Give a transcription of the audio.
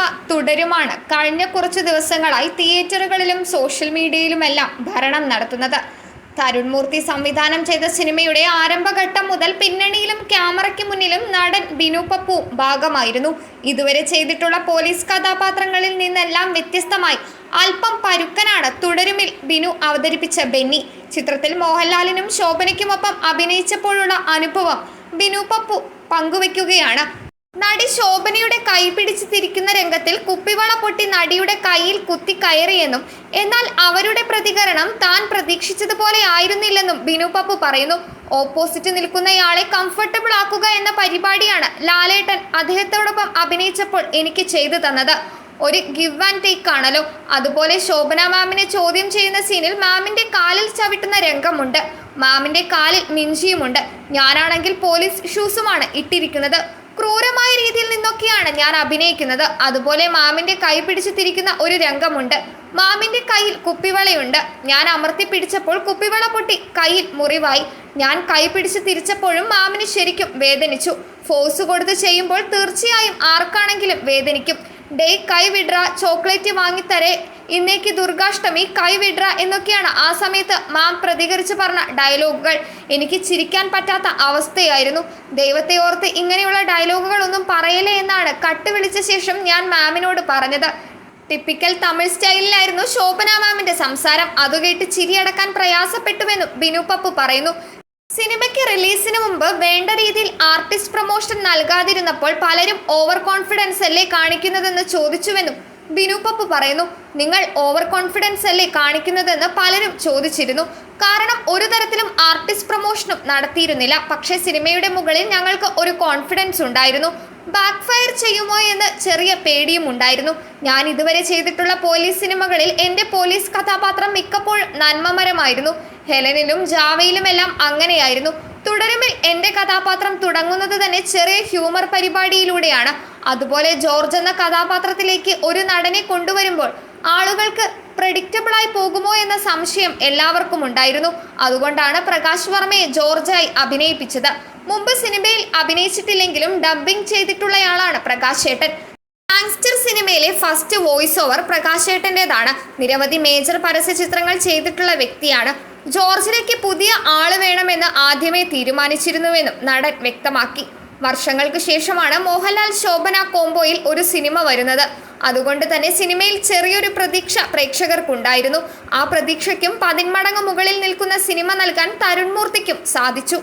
Cinema തുടരുമാണ്. കഴിഞ്ഞ കുറച്ച് ദിവസങ്ങളായി തിയേറ്ററുകളിലും സോഷ്യൽ മീഡിയയിലുമെല്ലാം ഭരണം നടത്തുന്നത്. തരുൺമൂർത്തി സംവിധാനം ചെയ്ത സിനിമയുടെ ആരംഭഘട്ടം മുതൽ പിന്നണിയിലും ക്യാമറയ്ക്ക് മുന്നിലും നടൻ ബിനു പപ്പു ഭാഗമായിരുന്നു. ഇതുവരെ ചെയ്തിട്ടുള്ള പോലീസ് കഥാപാത്രങ്ങളിൽ നിന്നെല്ലാം വ്യത്യസ്തമായി അല്പം പരുക്കനാണ് തുടരുമിൽ ബിനു അവതരിപ്പിച്ച ബെന്നി. ചിത്രത്തിൽ മോഹൻലാലിനും ശോഭനയ്ക്കുമൊപ്പം അഭിനയിച്ചപ്പോഴുള്ള അനുഭവം ബിനു പപ്പു പങ്കുവയ്ക്കുകയാണ്. നടി ശോഭനയുടെ കൈ പിടിച്ച് തിരിക്കുന്ന രംഗത്തിൽ കുപ്പിവള പൊട്ടി നടിയുടെ കൈയിൽ കുത്തി കയറിയെന്നും എന്നാൽ അവരുടെ പ്രതികരണം താൻ പ്രതീക്ഷിച്ചതുപോലെ ആയിരുന്നില്ലെന്നും ബിനു പപ്പു പറയുന്നു. ഓപ്പോസിറ്റ് നിൽക്കുന്നയാളെ കംഫർട്ടബിൾ ആക്കുക എന്ന പരിപാടിയാണ് ലാലേട്ടൻ അദ്ദേഹത്തോടൊപ്പം അഭിനയിച്ചപ്പോൾ എനിക്ക് ചെയ്തു തന്നത്. ഒരു ഗിവ് ആൻഡ് ടേക്ക് ആണല്ലോ. അതുപോലെ ശോഭന മാമിനെ ചോദ്യം ചെയ്യുന്ന സീനിൽ മാമിന്റെ കാലിൽ ചവിട്ടുന്ന രംഗമുണ്ട്. മാമിന്റെ കാലിൽ മിഞ്ചിയുമുണ്ട്. ഞാനാണെങ്കിൽ പോലീസ് ഷൂസുമാണ് ഇട്ടിരിക്കുന്നത്. ക്രൂരമായ രീതിയിൽ നിന്നൊക്കെയാണ് ഞാൻ അഭിനയിക്കുന്നത്. അതുപോലെ മാമിന്റെ കൈ പിടിച്ച് തിരിക്കുന്ന ഒരു രംഗമുണ്ട്. മാമിന്റെ കയ്യിൽ കുപ്പിവളയുണ്ട്. ഞാൻ അമർത്തി പിടിച്ചപ്പോൾ കുപ്പിവള പൊട്ടി കയ്യിൽ മുറിവായി. ഞാൻ കൈ പിടിച്ച് തിരിച്ചപ്പോഴും മാമിന് ശരിക്കും വേദനിച്ചു. ഫോഴ്സ് കൊടുത്ത് ചെയ്യുമ്പോൾ തീർച്ചയായും ആർക്കാണെങ്കിലും വേദനിക്കും. ഡേ കൈവിഡ്ര ചോക്ലേറ്റ് വാങ്ങിത്തരേ. ഇന്നേക്ക് ദുർഗാഷ്ടമി കൈവിഡ്ര എന്നൊക്കെയാണ്. ആ സമയത്ത് മാം പ്രതികരിച്ച് പറഞ്ഞ ഡയലോഗുകൾ എനിക്ക് ചിരിക്കാൻ പറ്റാത്ത അവസ്ഥയായിരുന്നു. ദൈവത്തെ ഓർത്ത് ഇങ്ങനെയുള്ള ഡയലോഗുകളൊന്നും പറയലേ എന്നാണ് കട്ട് വിളിച്ച ശേഷം ഞാൻ മാമിനോട് പറഞ്ഞത്. ടിപ്പിക്കൽ തമിഴ് സ്റ്റൈലിലായിരുന്നു ശോഭന മാമിന്റെ സംസാരം. അതുകേട്ട് ചിരിയടക്കാൻ പ്രയാസപ്പെട്ടുവെന്നും ബിനു പപ്പു പറയുന്നു. സിനിമയ്ക്ക് റിലീസിന് മുമ്പ് വേണ്ട രീതിയിൽ ആർട്ടിസ്റ്റ് പ്രൊമോഷൻ നൽകാതിരുന്നപ്പോൾ പലരും ഓവർ കോൺഫിഡൻസ് അല്ലേ കാണിക്കുന്നതെന്ന് ചോദിച്ചുവെന്നും ബിനു പപ്പു പറയുന്നു. നിങ്ങൾ ഓവർ കോൺഫിഡൻസ് അല്ലേ കാണിക്കുന്നതെന്ന് പലരും ചോദിച്ചിരുന്നു. കാരണം ഒരു തരത്തിലും ആർട്ടിസ്റ്റ് പ്രൊമോഷനും നടത്തിയിരുന്നില്ല. പക്ഷേ സിനിമയുടെ മുകളിൽ ഞങ്ങൾക്ക് ഒരു കോൺഫിഡൻസ് ഉണ്ടായിരുന്നു. ബാക്ക് ഫയർ ചെയ്യുമോ എന്ന് ചെറിയ പേടിയും ഉണ്ടായിരുന്നു. ഞാൻ ഇതുവരെ ചെയ്തിട്ടുള്ള പോലീസ് സിനിമകളിൽ എന്റെ പോലീസ് കഥാപാത്രം മിക്കപ്പോഴും നന്മമരമായിരുന്നു. ഹെലനിലും ജാവയിലുമെല്ലാം അങ്ങനെയായിരുന്നു. തുടരുമിൽ എന്റെ കഥാപാത്രം തുടങ്ങുന്നത് തന്നെ ചെറിയ ഹ്യൂമർ പരിപാടിയിലൂടെയാണ്. അതുപോലെ ജോർജ് എന്ന കഥാപാത്രത്തിലേക്ക് ഒരു നടനെ കൊണ്ടുവരുമ്പോൾ ആളുകൾക്ക് പ്രഡിക്റ്റബിളായി പോകുമോ എന്ന സംശയം എല്ലാവർക്കും ഉണ്ടായിരുന്നു. അതുകൊണ്ടാണ് പ്രകാശ് വർമ്മയെ ജോർജായി അഭിനയിപ്പിച്ചത്. മുമ്പ് സിനിമയിൽ അഭിനയിച്ചിട്ടില്ലെങ്കിലും ഡബ്ബിംഗ് ചെയ്തിട്ടുള്ളയാളാണ് പ്രകാശ് ഏട്ടൻ. ഗാങ്സ്റ്റർ സിനിമയിലെ ഫസ്റ്റ് വോയിസ് ഓവർ പ്രകാശ് ഏട്ടന്റെതാണ്. നിരവധി മേജർ പരസ്യ ചിത്രങ്ങൾ ചെയ്തിട്ടുള്ള വ്യക്തിയാണ്. ജോർജിലേക്ക് പുതിയ ആൾ വേണമെന്ന് ആദ്യമേ തീരുമാനിച്ചിരുന്നുവെന്നും നടൻ വ്യക്തമാക്കി. വർഷങ്ങൾക്ക് ശേഷമാണ് മോഹൻലാൽ ശോഭന കോംബോയിൽ ഒരു സിനിമ വരുന്നത്. അതുകൊണ്ട് തന്നെ സിനിമയിൽ ചെറിയൊരു പ്രതീക്ഷ പ്രേക്ഷകർക്കുണ്ടായിരുന്നു. ആ പ്രതീക്ഷയ്ക്കും പതിന്മടങ്ങ് മുകളിൽ നിൽക്കുന്ന സിനിമ നൽകാൻ തരുൺമൂർത്തിക്കും സാധിച്ചു.